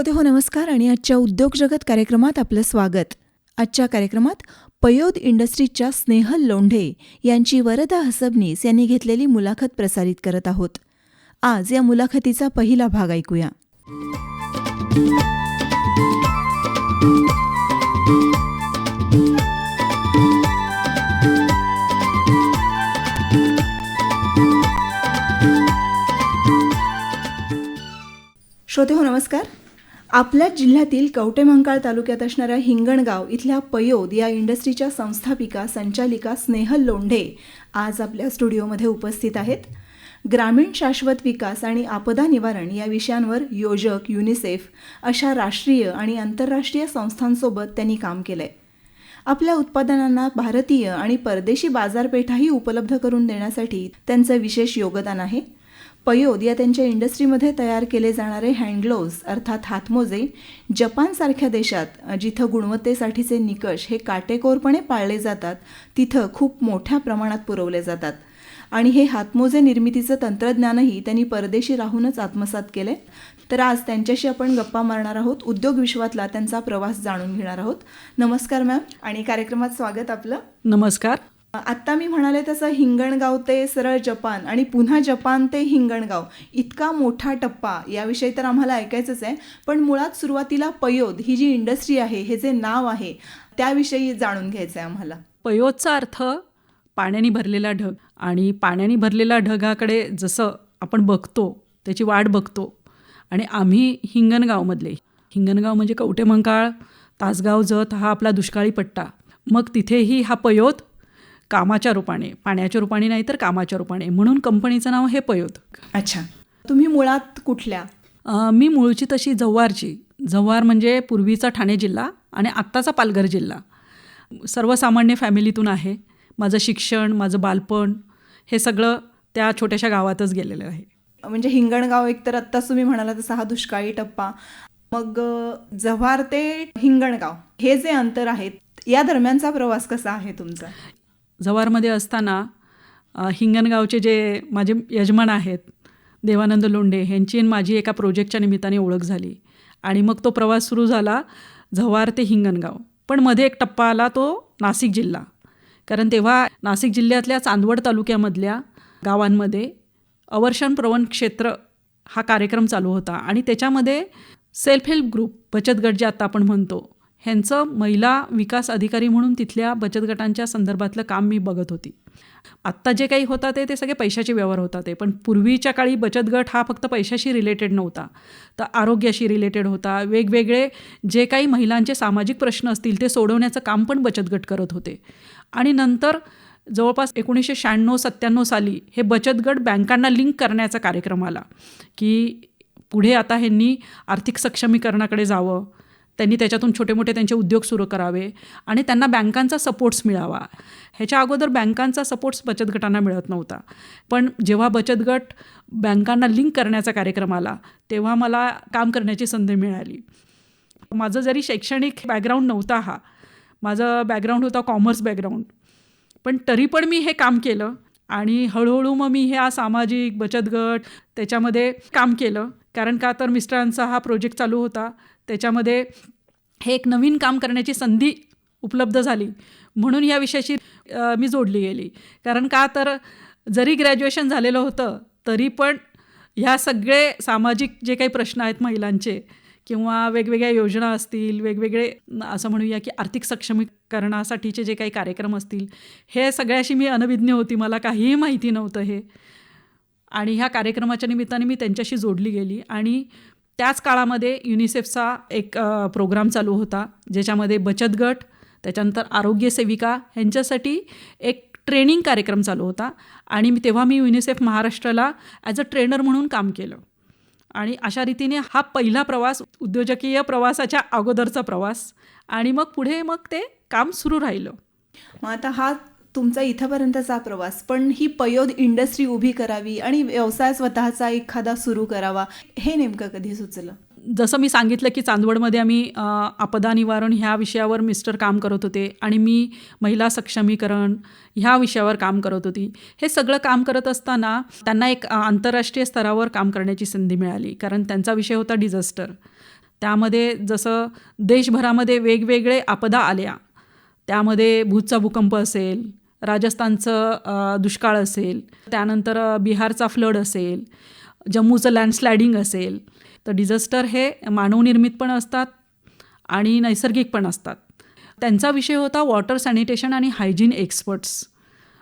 श्रोते हो नमस्कार आणि आजच्या उद्योग जगत कार्यक्रमात आपलं स्वागत. आजच्या कार्यक्रमात पयोद इंडस्ट्रीजच्या स्नेहल लोंढे यांची वरदा हसबनीस यांनी घेतलेली मुलाखत प्रसारित करत आहोत. आज या मुलाखतीचा पहिला भाग ऐकूया. श्रोते हो नमस्कार. आपल्या जिल्ह्यातील कवटेमंकाळ तालुक्यात असणाऱ्या हिंगणगाव इथल्या पयोद या इंडस्ट्रीच्या संस्थापिका संचालिका स्नेहल लोंढे आज आपल्या स्टुडिओमध्ये उपस्थित आहेत. ग्रामीण शाश्वत विकास आणि आपदा निवारण या विषयांवर योजक युनिसेफ अशा राष्ट्रीय आणि आंतरराष्ट्रीय संस्थांसोबत त्यांनी काम केलं आहे आपल्या उत्पादनांना भारतीय आणि परदेशी बाजारपेठाही उपलब्ध करून देण्यासाठी त्यांचं विशेष योगदान आहे. पयोद या त्यांच्या इंडस्ट्रीमध्ये तयार केले जाणारे हँडग्लोव्ज अर्थात हातमोजे जपानसारख्या देशात जिथं गुणवत्तेसाठीचे निकष हे काटेकोरपणे पाळले जातात तिथं खूप मोठ्या प्रमाणात पुरवले जातात. आणि हे हातमोजे निर्मितीचं तंत्रज्ञानही त्यांनी परदेशी राहूनच आत्मसात केले. तर आज त्यांच्याशी आपण गप्पा मारणार आहोत. उद्योग विश्वातला त्यांचा प्रवास जाणून घेणार आहोत. नमस्कार मॅम. आणि कार्यक्रमात स्वागत आपलं. नमस्कार. आत्ता मी म्हणाले तसं हिंगणगाव ते सरळ जपान आणि पुन्हा जपान ते हिंगणगाव इतका मोठा टप्पा. याविषयी तर आम्हाला ऐकायचंच आहे पण मुळात सुरुवातीला पयोद ही जी इंडस्ट्री आहे हे जे नाव आहे त्याविषयी जाणून घ्यायचं आहे आम्हाला. पयोदचा अर्थ पाण्याने भरलेला ढग आणि पाण्याने भरलेला ढगाकडे जसं आपण बघतो त्याची वाट बघतो. आणि आम्ही हिंगणगावमधले. हिंगणगाव म्हणजे कवटेमंकाळ तासगाव जत हा आपला दुष्काळी पट्टा. मग तिथेही हा पयोत कामाच्या रूपाने पाण्याच्या रूपाने नाही तर कामाच्या रूपाने. म्हणून कंपनीचं नाव हे पयोद अच्छा. तुम्ही मुळात कुठल्या? मी मूळची तशी जव्हारची. जव्हार म्हणजे पूर्वीचा ठाणे जिल्हा आणि आत्ताचा पालघर जिल्हा. सर्वसामान्य फॅमिलीतून आहे. माझं शिक्षण माझं बालपण हे सगळं त्या छोट्याशा गावातच गेलेलं आहे. म्हणजे हिंगणगाव एक तर आत्ताच तुम्ही म्हणाला तसा हा दुष्काळी टप्पा. मग जव्हार ते हिंगणगाव हे जे अंतर आहे या दरम्यानचा प्रवास कसा आहे तुमचा? जव्हारमध्ये असताना हिंगणगावचे जे माझे यजमान आहेत देवानंद लोंढे ह्यांची आणि माझी एका प्रोजेक्टच्या निमित्ताने ओळख झाली. आणि मग तो प्रवास सुरू झाला झव्हार ते हिंगणगाव. पण मध्ये एक टप्पा आला तो नाशिक जिल्हा. कारण तेव्हा नाशिक जिल्ह्यातल्या चांदवड तालुक्यामधल्या गावांमध्ये अवर्षण प्रवण क्षेत्र हा कार्यक्रम चालू होता. आणि त्याच्यामध्ये सेल्फ हेल्प ग्रुप बचत गट जे आता आपण म्हणतो ह्यांचं महिला विकास अधिकारी म्हणून तिथल्या बचत गटांच्या संदर्भातलं काम मी बघत होती. आत्ता जे काही होता ते ते सगळे पैशाचे व्यवहार होता ते. पण पूर्वीच्या काळी बचत गट हा फक्त पैशाशी रिलेटेड नव्हता. तर आरोग्याशी रिलेटेड होता. वेगवेगळे जे काही महिलांचे सामाजिक प्रश्न असतील ते सोडवण्याचं काम पण बचत गट करत होते. आणि नंतर जवळपास एकोणीसशे शहाण्णव सत्त्याण्णव साली हे बचत गट बँकांना लिंक करण्याचा कार्यक्रम आला की पुढे आता ह्यांनी आर्थिक सक्षमीकरणाकडे जावं त्यांनी त्याच्यातून छोटे मोठे त्यांचे उद्योग सुरू करावे आणि त्यांना बँकांचा सपोर्ट्स मिळावा. ह्याच्या अगोदर बँकांचा सपोर्ट्स बचत गटांना मिळत नव्हता. पण जेव्हा बचत गट बँकांना लिंक करण्याचा कार्यक्रम आला तेव्हा मला काम करण्याची संधी मिळाली. माझं जरी शैक्षणिक बॅकग्राऊंड नव्हता हा माझं बॅकग्राऊंड होता कॉमर्स बॅकग्राऊंड पण तरी पण मी हे काम केलं आणि हळूहळू मग मी ह्या सामाजिक बचत गट त्याच्यामध्ये काम केलं. कारण का तर मिस्टरांचा हा प्रोजेक्ट चालू होता. त्याच्यामध्ये हे एक नवीन काम करण्याची संधी उपलब्ध झाली. म्हणून या विषयाशी मी जोडली गेली. कारण का तर जरी ग्रॅज्युएशन झालेलं होतं तरी पण ह्या सगळे सामाजिक जे काही प्रश्न आहेत महिलांचे किंवा वेगवेगळ्या योजना असतील वेगवेगळे असं म्हणूया की आर्थिक सक्षमीकरणासाठीचे जे काही कार्यक्रम असतील हे सगळ्याशी मी अनभिज्ञ होती. मला काहीही माहिती नव्हतं हे. आणि ह्या कार्यक्रमाच्या निमित्ताने मी त्यांच्याशी जोडली गेली. आणि त्याच काळामध्ये युनिसेफचा एक प्रोग्राम चालू होता ज्याच्यामध्ये बचत गट त्याच्यानंतर आरोग्य सेविका ह्यांच्यासाठी एक ट्रेनिंग कार्यक्रम चालू होता. आणि मी तेव्हा मी युनिसेफ महाराष्ट्राला ॲज अ ट्रेनर म्हणून काम केलं. आणि अशा रीतीने हा पहिला प्रवास उद्योजकीय प्रवासाच्या अगोदरचा प्रवास. आणि मग पुढे मग ते काम सुरू राहिलं. मग आता हा तुमचा इथंपर्यंतचा प्रवास पण ही पयोद इंडस्ट्री उभी करावी आणि व्यवसाय स्वतःचा एखादा सुरू करावा हे नेमकं कधी सुचलं? जसं मी सांगितलं की चांदवडमध्ये आम्ही आपदा निवारण ह्या विषयावर मिस्टर काम करत होते आणि मी महिला सक्षमीकरण ह्या विषयावर काम करत होती. हे सगळं काम करत असताना त्यांना एक आंतरराष्ट्रीय स्तरावर काम करण्याची संधी मिळाली कारण त्यांचा विषय होता डिझास्टर. त्यामध्ये जसं देशभरामध्ये वेगवेगळे आपदा आल्या त्यामध्ये भूतचा भूकंप असेल राजस्थानचं दुष्काळ असेल त्यानंतर बिहारचा फ्लड असेल जम्मूचं लँडस्लायडिंग असेल तर डिझास्टर हे मानवनिर्मित पण असतात आणि नैसर्गिक पण असतात. त्यांचा विषय होता वॉटर सॅनिटेशन आणि हायजीन एक्सपर्ट्स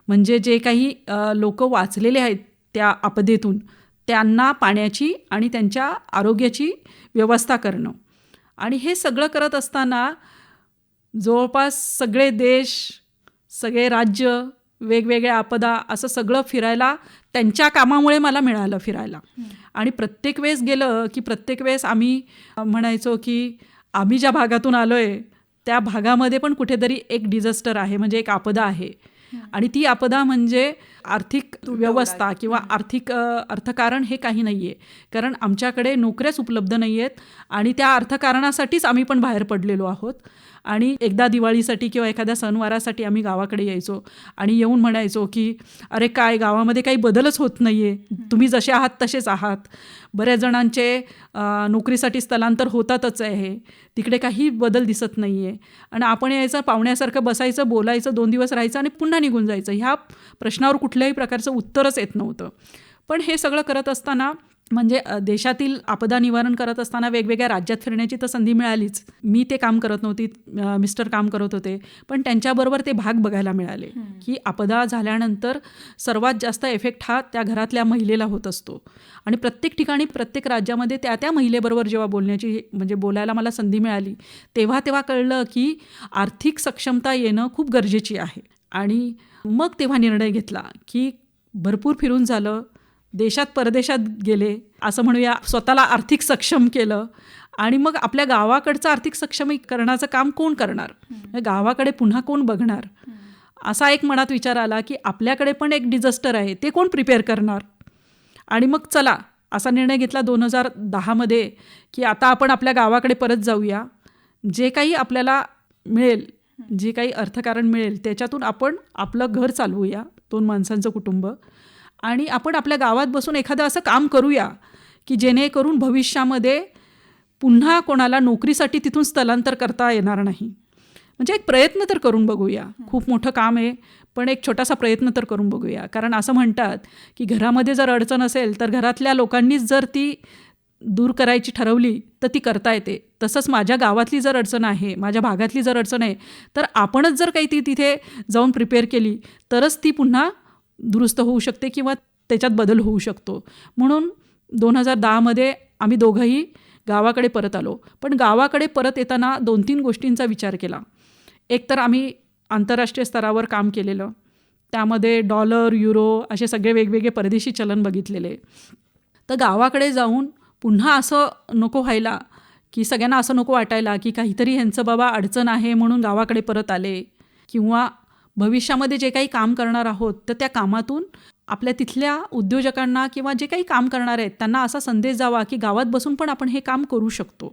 म्हणजे जे काही लोक वाचलेले आहेत त्या आपदेतून त्यांना पाण्याची आणि त्यांच्या आरोग्याची व्यवस्था करणं. आणि हे सगळं करत असताना जवळपास सगळे देश सगळे राज्य वेगवेगळ्या आपदा असं सगळं फिरायला त्यांच्या कामामुळे मला मिळालं फिरायला. आणि प्रत्येक वेळेस गेलं की प्रत्येक वेळेस आम्ही म्हणायचो की आम्ही ज्या भागातून आलो आहे त्या भागामध्ये पण कुठेतरी एक डिझास्टर आहे म्हणजे एक आपदा आहे. आणि ती आपदा म्हणजे आर्थिक व्यवस्था किंवा आर्थिक अर्थकारण हे काही नाही आहे कारण आमच्याकडे नोकऱ्याच उपलब्ध नाही आहेत आणि त्या अर्थकारणासाठीच आम्ही पण बाहेर पडलेलो आहोत. आणि एकदा दिवाळीसाठी किंवा एखाद्या सणवारासाठी आम्ही गावाकडे यायचो आणि येऊन म्हणायचो की अरे काय गावामध्ये काही बदलच होत नाही आहे तुम्ही जसे आहात तसेच आहात. बऱ्याच जणांचे नोकरीसाठी स्थलांतर होतातच आहे. तिकडे काही बदल दिसत नाही आहे आणि आपण यायचं पाहुण्यासारखं बसायचं बोलायचं दोन दिवस राहायचं आणि पुन्हा निघून जायचं. ह्या प्रश्नावर कुठल्याही प्रकारचं उत्तरच येत नव्हतं. पण हे सगळं करत असताना म्हणजे देशातील आपदा निवारण करत असताना वेगवेगळ्या राज्यात फिरण्याची तर संधी मिळालीच. मी ते काम करत नव्हती मिस्टर काम करत होते. पण त्यांच्याबरोबर ते भाग बघायला मिळाले की आपदा झाल्यानंतर सर्वात जास्त इफेक्ट हा त्या घरातल्या महिलेला होत असतो. आणि प्रत्येक ठिकाणी प्रत्येक राज्यामध्ये त्या त्या महिलेबरोबर जेव्हा बोलण्याची म्हणजे बोलायला मला संधी मिळाली तेव्हा तेव्हा कळलं की आर्थिक सक्षमता येणं खूप गरजेची आहे. आणि मग तेव्हा निर्णय घेतला की भरपूर फिरून झालं. देशात परदेशात गेले असं म्हणूया स्वतःला आर्थिक सक्षम केलं. आणि मग आपल्या गावाकडचं आर्थिक सक्षमीकरणाचं काम कोण करणार? गावाकडे पुन्हा कोण बघणार? असा एक मनात विचार आला की आपल्याकडे पण एक डिझास्टर आहे ते कोण प्रिपेअर करणार? आणि मग चला असा निर्णय घेतला दोन हजार दहामध्ये की आता आपण आपल्या गावाकडे परत जाऊया. जे काही आपल्याला मिळेल जे काही अर्थकारण मिळेल त्याच्यातून आपण आपलं घर चालवूया दोन माणसांचं कुटुंब. आणि आपण आपल्या गावात बसून एखादं असं काम करूया की जेणेकरून भविष्यामध्ये पुन्हा कोणाला नोकरीसाठी तिथून स्थलांतर करता येणार नाही. म्हणजे एक प्रयत्न तर करून बघूया. खूप मोठं काम आहे पण एक छोटासा प्रयत्न तर करून बघूया. कारण असं म्हणतात की घरामध्ये जर अडचण असेल तर घरातल्या लोकांनीच जर ती दूर करायची ठरवली तर ती करता येते. तसंच माझ्या गावातली जर अडचण आहे माझ्या भागातली जर अडचण आहे तर आपणच जर काही ती तिथे जाऊन प्रिपेअर केली तरच ती पुन्हा दुरुस्त होऊ शकते किंवा त्याच्यात बदल होऊ शकतो. म्हणून दोन हजार दहामध्ये आम्ही दोघंही गावाकडे परत आलो. पण गावाकडे परत येताना दोन तीन गोष्टींचा विचार केला. एक तर आम्ही आंतरराष्ट्रीय स्तरावर काम केलेलं. त्यामध्ये डॉलर युरो असे सगळे वेगवेगळे परदेशी चलन बघितलेले. तर गावाकडे जाऊन पुन्हा असं नको व्हायला की सगळ्यांना असं नको वाटायला की काहीतरी ह्यांचं बाबा अडचण आहे म्हणून गावाकडे परत आले. किंवा भविष्यामध्ये जे काही काम करणार आहोत तर त्या कामातून आपल्या तिथल्या उद्योजकांना किंवा जे काही काम करणार आहेत त्यांना असा संदेश जावा की गावात बसून पण आपण हे काम करू शकतो.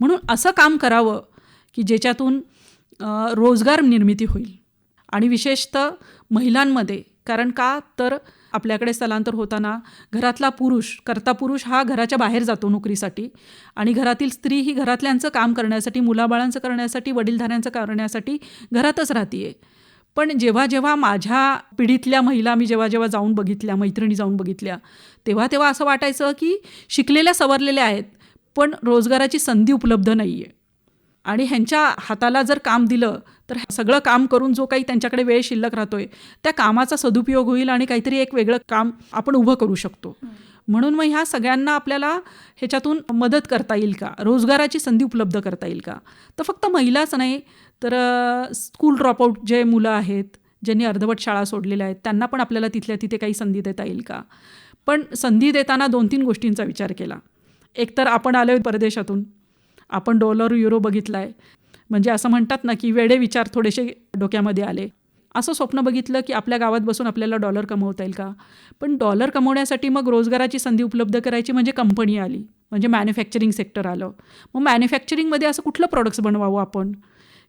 म्हणून असं काम करावं की ज्याच्यातून रोजगार निर्मिती होईल. आणि विशेषतः महिलांमध्ये कारण का तर आपल्याकडे स्थलांतर होताना घरातला पुरुष करता पुरुष हा घराच्या बाहेर जातो नोकरीसाठी. आणि घरातील स्त्री ही घरातल्यांचं काम करण्यासाठी मुलाबाळांचं करण्यासाठी वडीलधाऱ्यांचं करण्यासाठी घरातच राहतीये. पण जेव्हा जेव्हा माझ्या पिढीतल्या महिला मी जेव्हा जेव्हा जाऊन बघितल्या मैत्रिणी जाऊन बघितल्या तेव्हा तेव्हा असं वाटायचं की शिकलेल्या सवरलेल्या आहेत पण रोजगाराची संधी उपलब्ध नाही आहे आणि ह्यांच्या हाताला जर काम दिलं तर सगळं काम करून जो काही त्यांच्याकडे वेळ शिल्लक राहतोय त्या कामाचा सदुपयोग होईल आणि काहीतरी एक वेगळं काम आपण उभं करू शकतो. म्हणून मग ह्या सगळ्यांना आपल्याला ह्याच्यातून मदत करता येईल का? रोजगाराची संधी उपलब्ध करता येईल का? तर फक्त महिलाच नाही तर स्कूल ड्रॉपआउट जे मुलं आहेत ज्यांनी अर्धवट शाळा सोडलेल्या आहेत त्यांना पण आपल्याला तिथल्या तिथे काही संधी देता येईल का? पण संधी देताना दोन तीन गोष्टींचा विचार केला. एक तर आपण आलो परदेशातून. आपण डॉलर युरो बघितला आहे म्हणजे असं म्हणतात ना की वेडे विचार थोडेसे डोक्यामध्ये आले. असं स्वप्न बघितलं की आपल्या गावात बसून आपल्याला डॉलर कमवता येईल का? पण डॉलर कमवण्यासाठी मग रोजगाराची संधी उपलब्ध करायची म्हणजे कंपनी आली. म्हणजे मॅन्युफॅक्चरिंग सेक्टर आलं. मग मॅन्युफॅक्चरिंगमध्ये असं कुठलं प्रॉडक्ट्स बनवावं आपण?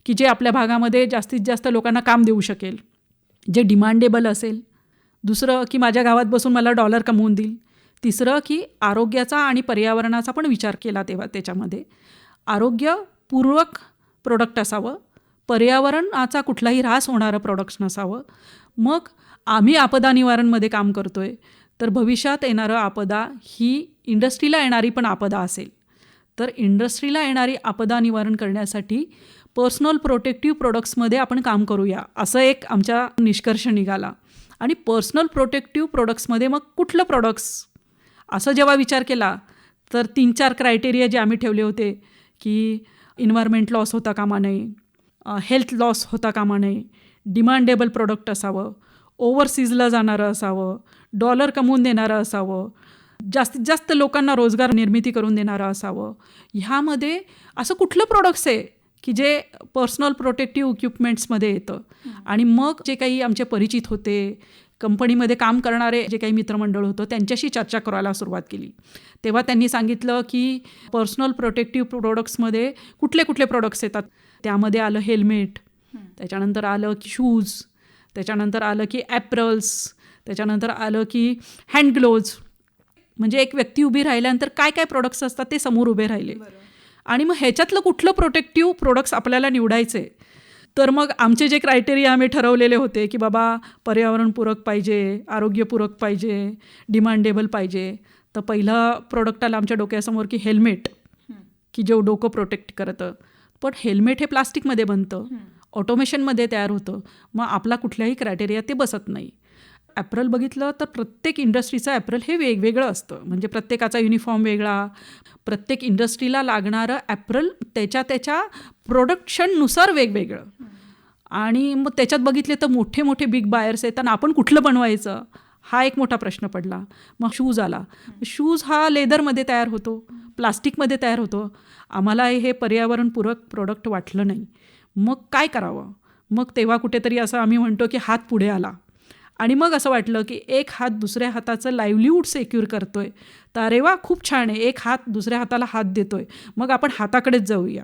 की जे आपल्या भागामध्ये जास्तीत जास्त लोकांना काम देऊ शकेल जे डिमांडेबल असेल. दुसरं की माझ्या गावात बसून मला डॉलर कमवून देईल. तिसरं की आरोग्याचा आणि पर्यावरणाचा पण विचार केला तेव्हा त्याच्यामध्ये. आरोग्यपूर्वक प्रोडक्ट असावं. पर्यावरणाचा कुठलाही ऱ्हास होणारं प्रोडक्ट्स नसावं. मग आम्ही आपदा निवारणमध्ये काम करतो आहे तर भविष्यात येणारं आपदा ही इंडस्ट्रीला येणारी पण आपदा असेल. तर इंडस्ट्रीला येणारी आपदा निवारण करण्यासाठी पर्सनल प्रोटेक्टिव्ह प्रोडक्ट्समध्ये आपण काम करूया. असं एक आमच्या निष्कर्ष निघाला. आणि पर्सनल प्रोटेक्टिव्ह प्रोडक्ट्समध्ये मग कुठलं प्रोडक्ट्स असं जेव्हा विचार केला तर तीन चार क्रायटेरिया जे आम्ही ठेवले होते की इन्व्हायरमेंट लॉस होता कामा नये हेल्थ लॉस होता कामा नये डिमांडेबल प्रोडक्ट असावं ओव्हरसीजला जाणारं असावं डॉलर कमवून देणारं असावं जास्तीत जास्त लोकांना रोजगार निर्मिती करून देणारं असावं. ह्यामध्ये असं कुठलं प्रोडक्ट्स आहे? की जे पर्सनल प्रोटेक्टिव्ह इक्विपमेंट्समध्ये येतं. आणि मग जे काही आमचे परिचित होते कंपनीमध्ये काम करणारे जे काही मित्रमंडळ होतं त्यांच्याशी चर्चा करायला सुरुवात केली. तेव्हा त्यांनी सांगितलं की पर्सनल प्रोटेक्टिव्ह प्रोडक्ट्समध्ये कुठले कुठले प्रोडक्ट्स येतात. त्यामध्ये आलं हेल्मेट त्याच्यानंतर आलं की शूज त्याच्यानंतर आलं की ॲप्रल्स त्याच्यानंतर आलं की हँड ग्लोव्ज म्हणजे एक व्यक्ती उभी राहिल्यानंतर काय काय प्रोडक्ट्स असतात ते समोर उभे राहिले. आणि मग ह्याच्यातलं कुठलं प्रोटेक्टिव्ह प्रोडक्ट्स आपल्याला निवडायचे? तर मग आमचे जे क्रायटेरिया आम्ही ठरवलेले होते की बाबा पर्यावरणपूरक पाहिजे आरोग्यपूरक पाहिजे डिमांडेबल पाहिजे. तर पहिलं प्रोडक्ट आलं आमच्या डोक्यासमोर की हेल्मेट की जे डोकं प्रोटेक्ट करतं. पण हेल्मेट हे प्लास्टिकमध्ये बनतं. ऑटोमेशनमध्ये तयार होतं. मग आपला कुठल्याही क्रायटेरिया ते बसत नाही. ॲप्रल बघितलं तर प्रत्येक इंडस्ट्रीचं ॲप्रल हे वेगवेगळं असतं. म्हणजे प्रत्येकाचा युनिफॉर्म वेगळा. प्रत्येक इंडस्ट्रीला लागणारं ॲप्रल त्याच्या त्याच्या प्रोडक्शननुसार वेगवेगळं. आणि मग त्याच्यात बघितले तर मोठे मोठे बिग बायर्स येतात आपण कुठलं बनवायचं? हा एक मोठा प्रश्न पडला. मग शूज आला. शूज हा लेदरमध्ये तयार होतो. प्लास्टिकमध्ये तयार होतो. आम्हाला हे पर्यावरणपूरक प्रोडक्ट वाटलं नाही. मग काय करावं? मग तेव्हा कुठेतरी असं आम्ही म्हणतो की हात पुढे आला. आणि मग असं वाटलं की एक हात दुसऱ्या हाताचं लाईव्हलीहूड सेक्युअर करतो आहे तर अरे वा खूप छान आहे. एक हात दुसऱ्या हाताला हात देतो आहे मग आपण हाताकडेच जाऊया.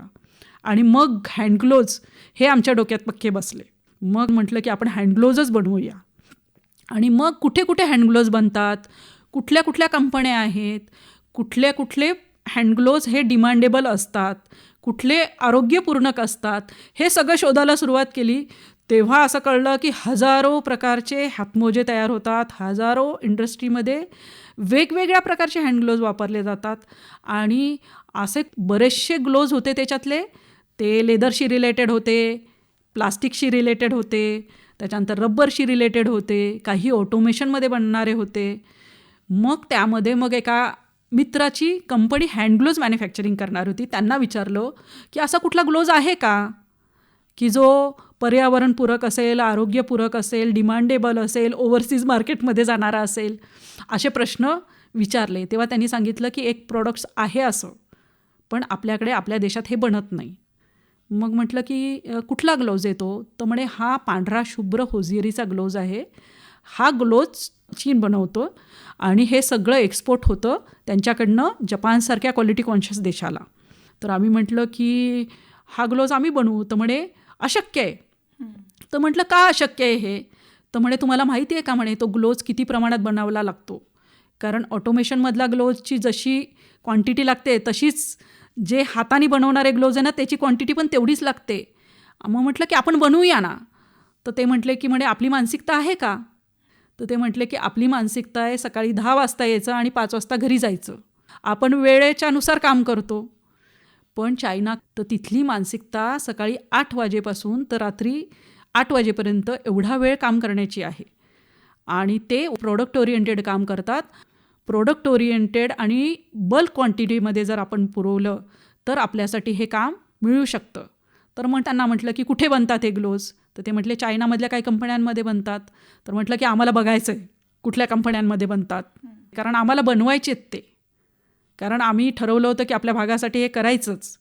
आणि मग हँडग्लोज हे आमच्या डोक्यात पक्के बसले. मग म्हटलं की आपण हँडग्लोजच बनवूया. आणि मग कुठे कुठे हँडग्लोज बनतात? कुठल्या कुठल्या कंपन्या आहेत? कुठले कुठले हँडग्लोज हे डिमांडेबल असतात? कुठले आरोग्यपूर्णक असतात? हे सगळं शोधायला सुरुवात केली. तेव्हा असं कळलं की हजारो प्रकारचे हातमोजे तयार होतात हजारो इंडस्ट्रीमध्ये वेगवेगळ्या प्रकारचे हँडग्लोव्ज वापरले जातात आणि असे बरेचसे ग्लोव्ज होते त्याच्यातले. ते लेदरशी रिलेटेड होते प्लास्टिकशी रिलेटेड होते त्याच्यानंतर रब्बरशी रिलेटेड होते काही ऑटोमेशनमध्ये बनणारे होते. मग त्यामध्ये मग एका मित्राची कंपनी हँडग्लोव्ज मॅन्युफॅक्चरिंग करणार होती. त्यांना विचारलं की असा कुठला ग्लोव्ज आहे का? की जो पर्यावरणपूरक असेल आरोग्यपूरक असेल डिमांडेबल असेल ओव्हरसीज मार्केटमध्ये जाणारा असेल असे प्रश्न विचारले. तेव्हा त्यांनी सांगितलं की एक प्रॉडक्ट्स आहे असं पण आपल्याकडे आपल्या देशात हे बनत नाही. मग म्हटलं की कुठला ग्लोव्ज येतो? तर म्हणे हा पांढरा शुभ्र होजिरीचा ग्लोव्ज आहे. हा ग्लोव्ज चीन बनवतो आणि हे सगळं एक्सपोर्ट होतं त्यांच्याकडनं जपानसारख्या क्वालिटी कॉन्शियस देशाला. तर आम्ही म्हटलं की हा ग्लोव्ज आम्ही बनवू. तर म्हणे अशक्य आहे. तर म्हटलं का अशक्य आहे हे? तर म्हणे तुम्हाला माहिती आहे का? म्हणे तो ग्लोव्ज किती प्रमाणात बनवला लागतो. कारण ऑटोमेशनमधला ग्लोव्जची जशी क्वांटिटी लागते तशीच जे हाताने बनवणारे ग्लोव्ज आहे ना त्याची क्वांटिटी पण तेवढीच लागते. मग म्हटलं की आपण बनवूया ना. तर ते म्हटले की म्हणे आपली मानसिकता आहे का? तर ते म्हटले की आपली मानसिकता आहे सकाळी दहा वाजता यायचं आणि पाच वाजता घरी जायचं. आपण वेळेच्यानुसार काम करतो. पण चायना तर तिथली मानसिकता सकाळी आठ वाजेपासून तर रात्री आठ वाजेपर्यंत एवढा वेळ काम करण्याची आहे. आणि ते प्रोडक्ट ओरिएंटेड काम करतात. प्रोडक्ट ओरिएंटेड आणि बल्क क्वांटिटीमध्ये जर आपण पुरवलं तर आपल्यासाठी हे काम मिळू शकतं. तर मग त्यांना म्हटलं की कुठे बनतात हे ग्लोज तर ते म्हटले चायनामधल्या काही कंपन्यांमध्ये बनतात. तर म्हटलं की आम्हाला बघायचं आहे कुठल्या कंपन्यांमध्ये बनतात. कारण आम्हाला बनवायचे आहेत ते. कारण आम्ही ठरवलं होतं की आपल्या भागासाठी हे करायचंच.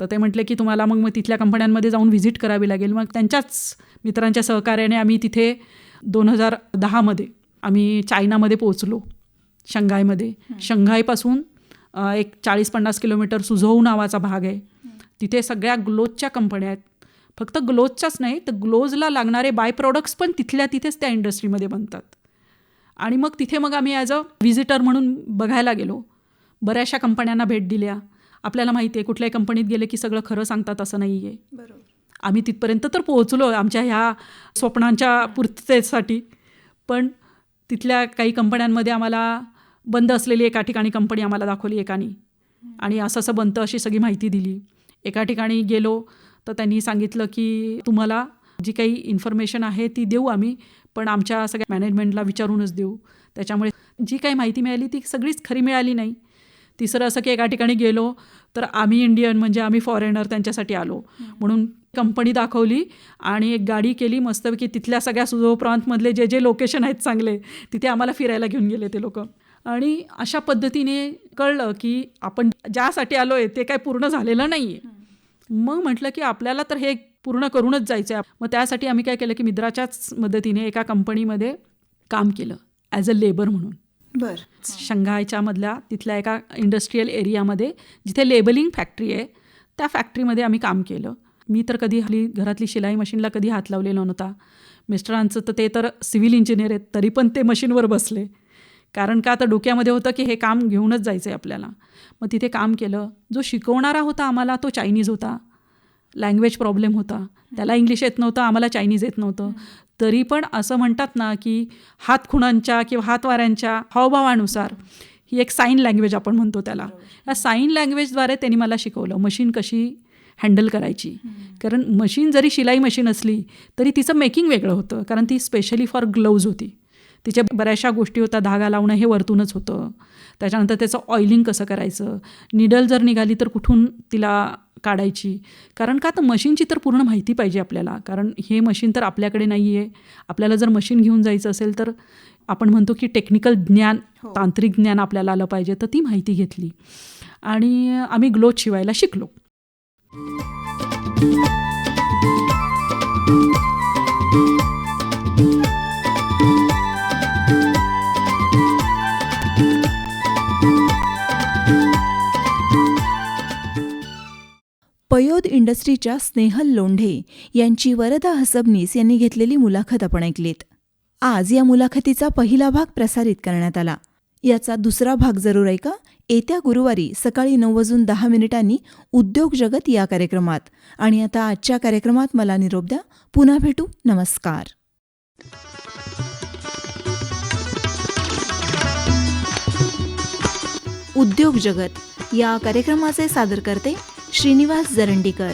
तर ते म्हटले की तुम्हाला मग मग तिथल्या कंपन्यांमध्ये जाऊन व्हिजिट करावी लागेल. मग त्यांच्याच मित्रांच्या सहकार्याने आम्ही तिथे दोन हजार दहामध्ये आम्ही चायनामध्ये पोचलो शंघायमध्ये. शंघाईपासून एक चाळीस पन्नास किलोमीटर सुझोऊ नावाचा भाग आहे. तिथे सगळ्या ग्लोजच्या कंपन्या आहेत. फक्त ग्लोजच्याच नाही तर ग्लोजला लागणारे बाय प्रोडक्ट्स पण तिथल्या तिथेच त्या इंडस्ट्रीमध्ये बनतात. आणि मग तिथे मग आम्ही ॲज अ व्हिजिटर म्हणून बघायला गेलो. बऱ्याचशा कंपन्यांना भेट दिल्या. आपल्याला माहिती आहे कुठल्याही कंपनीत गेले की सगळं खरं सांगतात असं नाही आहे बरोबर. आम्ही तिथपर्यंत तर पोहोचलो आमच्या ह्या स्वप्नांच्या पूर्ततेसाठी पण तिथल्या काही कंपन्यांमध्ये आम्हाला बंद असलेली एका ठिकाणी कंपनी आम्हाला दाखवली एकानी. आणि असं असं बनतं अशी सगळी माहिती दिली. एका ठिकाणी गेलो तर त्यांनी सांगितलं की तुम्हाला जी काही इन्फॉर्मेशन आहे ती देऊ आम्ही पण आमच्या सगळ्या मॅनेजमेंटला विचारूनच देऊ. त्याच्यामुळे जी काही माहिती मिळाली ती सगळीच खरी मिळाली नाही. तिसरं असं की एका ठिकाणी गेलो तर आम्ही इंडियन म्हणजे आम्ही फॉरेनर त्यांच्यासाठी आलो. म्हणून कंपनी दाखवली आणि एक गाडी केली मस्तपैकी तिथल्या सगळ्या सुजो प्रांतमधले जे जे लोकेशन आहेत चांगले तिथे आम्हाला फिरायला घेऊन गेले ते लोक. आणि अशा पद्धतीने कळलं की आपण ज्यासाठी आलो आहे ते काय पूर्ण झालेलं नाही आहे मग म्हटलं की आपल्याला तर हे पूर्ण करूनच जायचं आहे मग त्यासाठी आम्ही काय केलं की मिद्राच्याच मदतीने एका कंपनीमध्ये काम केलं ॲज अ लेबर म्हणून. बर. शंघायच्या मधल्या तिथल्या एका इंडस्ट्रीयल एरियामध्ये जिथे लेबलिंग फॅक्टरी आहे त्या फॅक्टरीमध्ये आम्ही काम केलं. मी तर कधी हल्ली घरातली शिलाई मशीनला कधी हात लावलेला नव्हता. मिस्टरांचं तर ते तर सिव्हिल इंजिनियर आहेत तरी पण ते मशीनवर बसले. कारण का आता डोक्यामध्ये होतं की हे काम घेऊनच जायचं आहे आपल्याला. मग तिथे काम केलं. जो शिकवणारा होता आम्हाला तो चायनीज होता. लँग्वेज प्रॉब्लेम होता. त्याला इंग्लिश येत नव्हतं आम्हाला चायनीज येत नव्हतं. तरी पण असं म्हणतात ना की हातखुणांच्या किंवा हातवाऱ्यांच्या हावभावानुसार ही एक साईन लँग्वेज आपण म्हणतो त्याला. या साईन लँग्वेजद्वारे त्यांनी मला शिकवलं मशीन कशी हँडल करायची. कारण मशीन जरी शिलाई मशीन असली तरी तिचं मेकिंग वेगळं होतं. कारण ती स्पेशली फॉर ग्लोव्ज होती. तिच्या बऱ्याचशा गोष्टी होत्या धागा लावणं हे वरतूनच होतं. त्याच्यानंतर त्याचं ऑइलिंग कसं करायचं? निडल जर निघाली तर कुठून तिला काढायची? कारण का तर मशीनची तर पूर्ण माहिती पाहिजे आपल्याला. कारण हे मशीन तर आपल्याकडे नाही आहे आपल्याला जर मशीन घेऊन जायचं असेल तर आपण म्हणतो की टेक्निकल ज्ञान हो. तांत्रिक ज्ञान आपल्याला आलं पाहिजे. तर ती माहिती घेतली. आणि आम्ही ग्लोथ शिवायला शिकलो. पयोद इंडस्ट्रीच्या स्नेहल लोंढे यांची वरदा हसबनीस यांनी घेतलेली मुलाखत आपण ऐकलीत. आज या मुलाखतीचा पहिला भाग प्रसारित करण्यात आला. याचा दुसरा भाग जरूर ऐका. येत्या गुरुवारी सकाळी नऊ वाजून दहा मिनिटांनी उद्योग जगत या कार्यक्रमात. आणि आता आजच्या कार्यक्रमात मला निरोप द्या. पुन्हा भेटू. नमस्कार. उद्योग जगत या कार्यक्रमाचे सादर करते श्रीनिवास जरंडीकर.